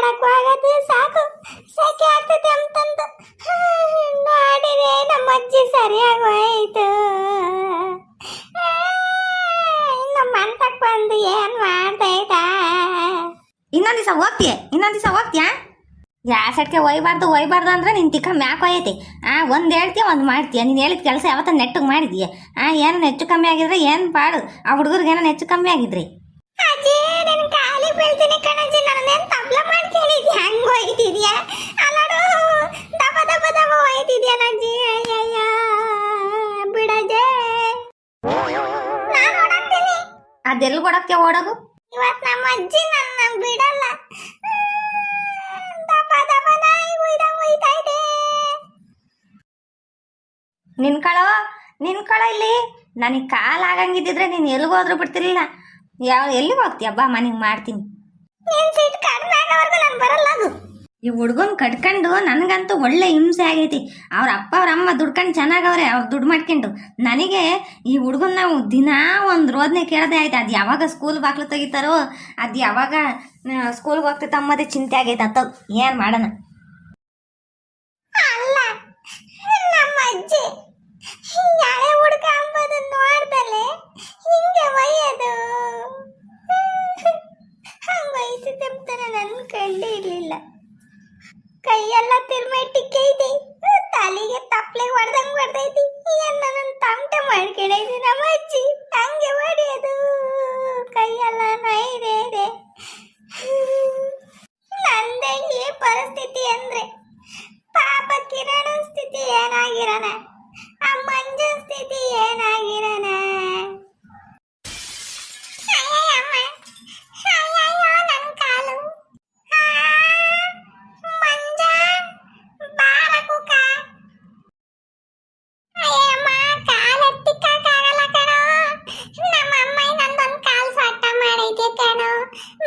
ಓಡಾಡಕ್ ಆಗತ್ತೆ ಸಾಕು. ಸೆಕೆ ಆಗ್ತೈತೆ ಅಂತಂದು. ನೋಡಿದೆ ನಮ್ಮ ಅಜ್ಜಿ ಸರಿಯಾಗಿ ಹೋಯ್ತು ನಮ್ಮ ಬಂದು ಏನ್ ಮಾಡ್ತೈತಾ ಇನ್ನೊಂದ್ ದಿವಸ ಹೋಗ್ತೀಯ? ಇನ್ನೊಂದ್ ದಿವಸ ಹೋಗ್ತೀಯಾ? ಯಾಸಟ್ಗೆ ಒಯ್ಬಾರ್ದು ಒಯ್ಬಾರ್ದು ಅಂದ್ರೆ ನಿನ್ ತಿಕ್ಕ ಮ್ಯಾಕ್ ಒಯ್ಯತಿ ಆ ಒಂದ್ ಹೇಳ್ತೀಯ ಒಂದ್ ಮಾಡ್ತೀಯ. ನೀನ್ ಹೇಳಿದ ಕೆಲಸ ಯಾವತ್ತ ನೆಟ್ಟಗ್ ಮಾಡಿದೀಯ? ಆ ಏನು ಹೆಚ್ಚು ಕಮ್ಮಿ ಆಗಿದ್ರೆ ಏನ್ ಪಾಡು? ಆ ಹುಡುಗರಿಗೆ ಏನೋ ಹೆಚ್ಚು ಕಮ್ಮಿ ಆಗಿದ್ರಿ? ಅಜ್ಜಿ ನಿನ್ ಕಾಲಿ ಬೀಳ್ತೀನಿ ಕಣಜ್ಜಿ. ನನ್ನ ತಬ್ಲ ಮಾಡಿ ಕೇಳಿದ್ಯಾ ಹೆಂಗ್ ಹೋಯ್ತಿದ್ಯಾ? ಅಲ್ಲಾಡು ದಪ ದಪ ದಪ ಹೋಯ್ತಿದ್ಯಾ ನಜ್ಜಿ? ಅಯ್ಯಯ್ಯ ಬಿಡಜೆ ನಾನು ಓಡಾಡ್ತೀನಿ. ಅದೆಲ್ಲಿ ಕೊಡಕ್ಕೆ ಓಡೋಗು ಇವತ್ ನಮ್ಮ ಅಜ್ಜಿ ನನ್ನ ಬಿಡಲ್ಲ. ದಪ ದಪ ನಾಯಿ ಉಯ್ದಂಗ್ ಉಯ್ತಾ ಇದೆ. ನಿನ್ಕಳೋ ನಿನ್ಕಳೋ ಇಲ್ಲಿ. ನನಗೆ ಕಾಲ್ ಆಗಂಗಿದ್ದಿದ್ರೆ ನೀನು ಎಲ್ಲಿಗೆ ಹೋದ್ರೂ ಬಿಡ್ತಿರ್ಲಿಲ್ಲ. ಯಾವ ಎಲ್ಲಿಗೆ ಹೋಗ್ತೀಯ ಬಾ ಮನೆಗೆ ಮಾಡ್ತೀನಿ. ನಿನ್ ಸಿಟ್ ಈ ಹುಡ್ಗನ್ ಕಟ್ಕೊಂಡು ನನಗಂತೂ ಒಳ್ಳೆ ಹಿಂಸೆ ಆಗೈತಿ. ಅವ್ರ ಅಪ್ಪ, ಅವ್ರ ಅಮ್ಮ ದುಡ್ಕೊಂಡು ಚೆನ್ನಾಗವ್ರೆ, ಅವ್ರು ದುಡ್ಡು ಮಾಡ್ಕೊಂಡು. ನನಗೆ ಈ ಹುಡ್ಗನ್ ನಾವು ದಿನಾ ಒಂದು ರೋದನೆ ಕೇಳದೆ ಆಯ್ತು. ಅದು ಯಾವಾಗ ಸ್ಕೂಲ್ ಬಾಕ್ಲು ತೆಗಿತಾರೋ, ಅದು ಯಾವಾಗ ಸ್ಕೂಲ್ಗೆ ಹೋಗ್ತೈತೆ ಚಿಂತೆ ಆಗೈತೆ. ಅತ್ತ ಏನು ಮಾಡೋಣ?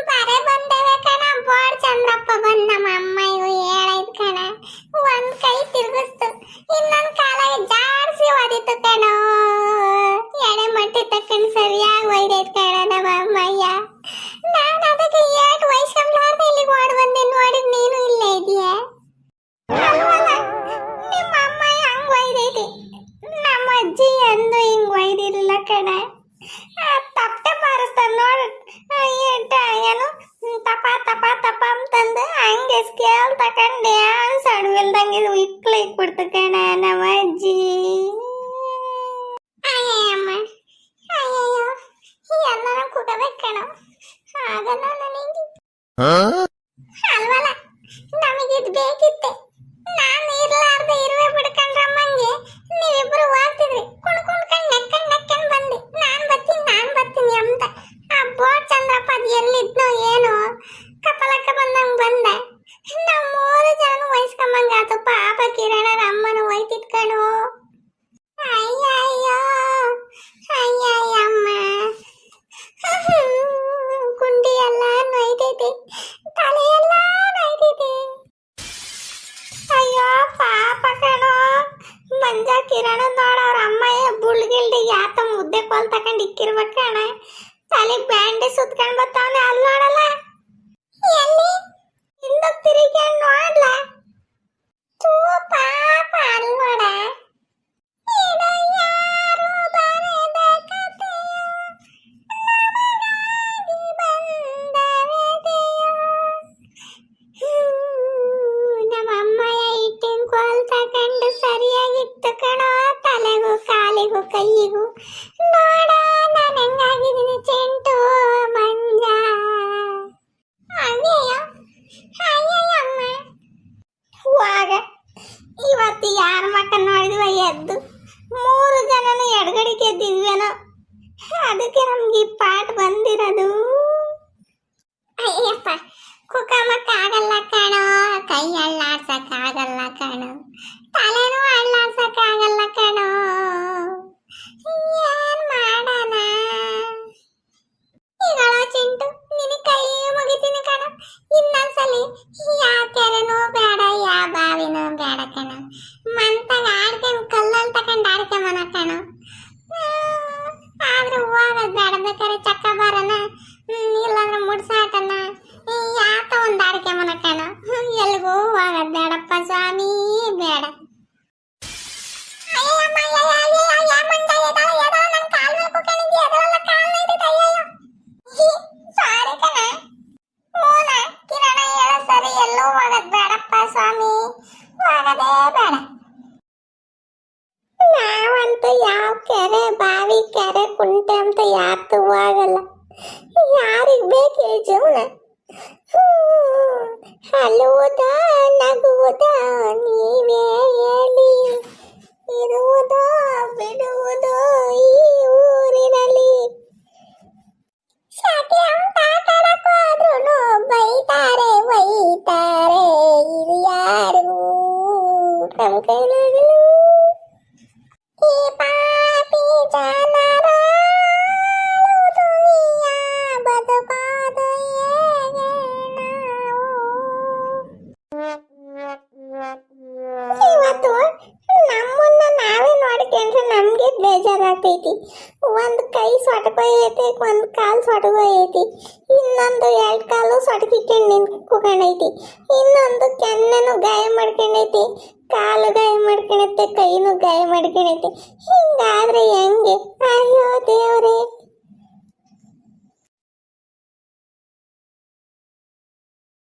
ಬರೆ ಬಂದವೆ ಕಣ. ಬೋರ್ಡ್ ಚಂದ್ರಪ್ಪ ಬಂದ್ ನಮ್ಮ ಅಮ್ಮ ಇವು ಹೇಳೈತ್ ಕಣ. ಒಂದ್ ಕೈ ತಿರುಗಿಸ್ತು. ಇನ್ನೊಂದ್ ಕಾಲಾಗ ಜಾಡ್ಸಿ ಒದಿತು ಕಣ. ಎಡೆ ಮಟ್ಟಿ ತಕ್ಕಂಡ್ ಸರಿಯಾಗಿ ಒಯ್ದೈತ್ ಕಣ ನಮ್ಮ ಅಮ್ಮಯ್ಯ ನಾನು ಅದಕ್ಕೆ ಏಟ್ ವಯಸ್ಸಂಬ್ಲಾರ್ದೆ ಇಲ್ಲಿಗೆ ಓಡ್ ಬಂದೆ ನೋಡಿ ನೀನು ಇಲ್ಲೇ ಇದೆಯಾ ನಿಮ್ಮ ಅಮ್ಮ ಹಂಗ್ ಒಯ್ದೈತಿ. ನಮ್ಮ ಅಜ್ಜಿ ಎಂದು ಹಿಂಗ್ ಒಯ್ದಿರ್ಲಿಲ್ಲ ಕಣ. ತಪ್ಪೆ ಬಾರಿಸ್ತಾರ ನೋಡ್ ಆ, ಏಟ ಏನು ಹ್ಮ್, ತಪ ತಪ ತಪ ಅಂತಂದು ಹಂಗೆ ಸ್ಕೇಲ್ ತಕೊಂಡ್ ಡ್ಯಾನ್ಸ್ ಅಡ್ವಿಲ್ದಂಗೆ ಇಕ್ಲ ಇಕ್ಬಿಡ್ತು ಕಣ ನಮ್ಮ ಅಜ್ಜಿ ಅಯ್ಯಮ್ಮ ಅಯ್ಯಯ್ಯೋ ಎಲ್ಲರೂ ಕುಟಬೇಕು ಕಣ ಆಗಲ್ಲ ನನಗೆ ಅಲ್ವಲ್ಲ ನಮಗಿದ್ ಬೇಕಿತ್ತೆ ಯಾತ ಮುದ್ದೆ ಕೋಲ್ ತಕೊಂಡ್ ಇಕ್ಕಿರ್ಬೇಕ ಕಣ ತಲೆಗ್ ಬ್ಯಾಂಡೆ ಸುತ್ಕೊಂಡ್ ಬರ್ತಾವನೆ ಅಲ್ಲಿ ನೋಡಲ್ಲ ಎಲ್ಲಿ ಹಿಂದ ತಿರುಗಿ ನೋಡ್ಲ ತೂ ಪಾಪ ಅಲ್ಲಿ ನೋಡ ಎದ್ದು ಮೂರು ಜನನ ಎಡಗಡೆಗೆ ಎದ್ದಿದ್ವೇನೋ ಅದಕ್ಕೆ ನಮ್ಗೆ ಈ ಪಾಠ ಬಂದಿರೋದು. ಮಾಡೋದು ಬೇಡ ಬೇಕಾದ್ರೆ ಚಕ್ಕ ಬಾರನ ಇಲ್ಲಾಂದ್ರೆ ಮುಡ್ಸಾಟನ ಆತ ಒಂದು ಅಡಿಕೆ ಮನಕಣ ಎಲ್ಗೂ ಹೋಗೋದು ಬೇಡಪ್ಪ ಸ್ವಾಮಿ ಬೇಡ ಎಲ್ಲೂ ಹೋಗದ್ ಬೇಡಪ್ಪ ಸ್ವಾಮಿ ಹೋಗದೇ ಬೇಡ ನಾವಂತೂ ಯಾವ ಕೆರೆ, ಬಾವಿ ಕೆರೆ, ಕುಂಟೆ ಅಂತ ಯಾತು ಆಗಲ್ಲ. ಯಾರಿಗೆ ಬೇಕು ಈ ಜೀವನ? ಅಲ್ಲುವುದ ನಗುವುದ, ನೀವೇ ಹೇಳಿ. ಇರುವುದೋ, ಬಿಡುವುದೋ ಈ ಊರಿನಲ್ಲಿ? ಶಾಖೆ ಮಾತಾಡಕ್ಕಾದ್ರೂ ಬೈತಾರೆ ಬೈತಾರೆ ಇದು ಯಾರು ನಮ್ಮ ಒಂದು ಬೇಜಾರಾಗ್ತೈತಿ. ಒಂದು ಕೈ ಒಂದು ಕಾಲು ಸೊಟಗೋಯೈತಿ ಇನ್ನೊಂದು ಎರಡು ಕಾಲು ಸೊಟಕಿಕೊಂಡು ನಿಂತ್ಕೊಂಡೈತಿ ಇನ್ನೊಂದು ಕೆನ್ನೆನು ಗಾಯ ಮಾಡ್ಕೊಂಡೈತಿ, ಕಾಲು ಗಾಯ ಮಾಡ್ಕೊಂಡೈತೆ, ಕೈನೂ ಗಾಯ ಮಾಡ್ಕೊಂಡೈತಿ. ಹಿಂಗಾದ್ರೆ ಹೆಂಗೆ? ಅಯ್ಯೋ ದೇವ್ರೇ.